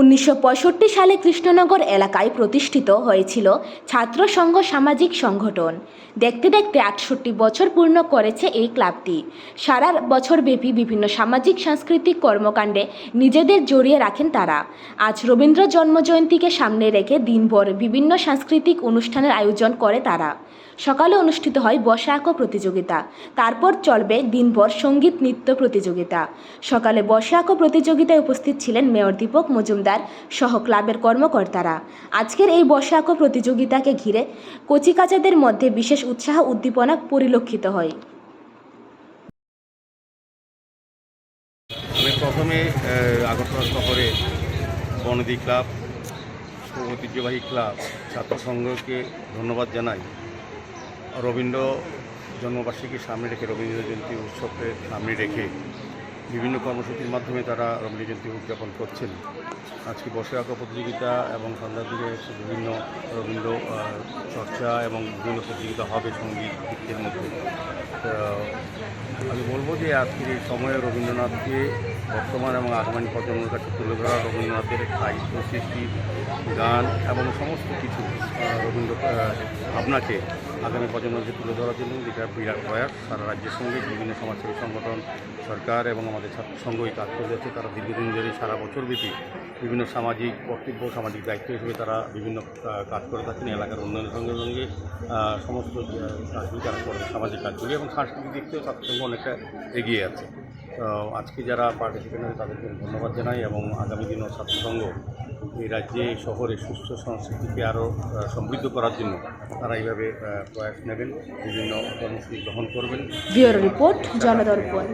উনিশশো পঁয়ষট্টি সালে কৃষ্ণনগর এলাকায় প্রতিষ্ঠিত হয়েছিল ছাত্র সংঘ সামাজিক সংগঠন। দেখতে দেখতে আটষট্টি বছর পূর্ণ করেছে এই ক্লাবটি। সারা বছরব্যাপী বিভিন্ন সামাজিক, সাংস্কৃতিক কর্মকাণ্ডে নিজেদের জড়িয়ে রাখেন তারা। আজ রবীন্দ্র জন্মজয়ন্তীকে সামনে রেখে দিনভর বিভিন্ন সাংস্কৃতিক অনুষ্ঠানের আয়োজন করে তারা। সকালে অনুষ্ঠিত হয় বসাক প্রতিযোগিতা। তারপর চলবে দিনভর সংগীত নৃত্য প্রতিযোগিতা। সকালে বসাক প্রতিযোগিতায় উপস্থিত ছিলেন মেয়র দীপক মজুমদার। সহ ক্লাবের কর্মকর্তারা। আজকের এই বসাক প্রতিযোগিতাকে ঘিরে কচিকাচাদের মধ্যে বিশেষ উৎসাহ উদ্দীপনা পরিলক্ষিত হয়। প্রথমে আগরতলা শহরে ক্লাব ঐতিহ্যবাহী ক্লাব ছাত্র সংঘকে ধন্যবাদ জানাই। রবীন্দ্র জন্মবার্ষিকী সামনে রেখে, রবীন্দ্র জয়ন্তী উৎসবকে সামনে রেখে বিভিন্ন কর্মসূচির মাধ্যমে তারা রবীন্দ্র জয়ন্তী উদযাপন করছেন। আজকে বসে আঁকা প্রতিযোগিতা এবং সন্ধ্যার দিকে বিভিন্ন রবীন্দ্র চর্চা এবং বিভিন্ন প্রতিযোগিতা হবে সংগীত নৃত্যের মধ্যে। আমি বলব যে আজকের এই সময়ে রবীন্দ্রনাথকে বর্তমান এবং আগামী প্রজন্মের কাছে তুলে ধরা রবীন্দ্রনাথের সাহিত্য সৃষ্টি গান এবং সমস্ত কিছু রবীন্দ্র আহ, ভাবনাকে আগামী প্রজন্মকে তুলে ধরার জন্য যেটা বিরাট প্রয়াস সারা রাজ্যের সঙ্গে বিভিন্ন সমাজসেবী সংগঠন, সরকার এবং আমাদের ছাত্র সংঘ এই কাজ করে যাচ্ছে। তারা দীর্ঘদিন ধরে সারা বছর ব্যাপী বিভিন্ন সামাজিক কর্তব্য সামাজিক দায়িত্ব হিসেবে তারা বিভিন্ন কাজ করে থাকেন। এলাকার উন্নয়নের সঙ্গে সঙ্গে সমস্ত কাজগুলি তারা করে সামাজিক কাজগুলি এবং সাংস্কৃতিক দিক থেকেও ছাত্রসংঘ অনেকটা এগিয়ে আছে। আজকে যারা পার্টিসিপেন্ট হয়েছে তাদেরকে ধন্যবাদ জানাই এবং আগামী দিনও ছাত্রসংঘ এই রাজ্যে শহরে সুস্থ সংস্কৃতিকে আরও সমৃদ্ধ করার জন্য তারা এইভাবে প্রয়াস নেবেন, বিভিন্ন কর্মসূচি গ্রহণ করবেন। রিপোর্ট, জনদর্পণ।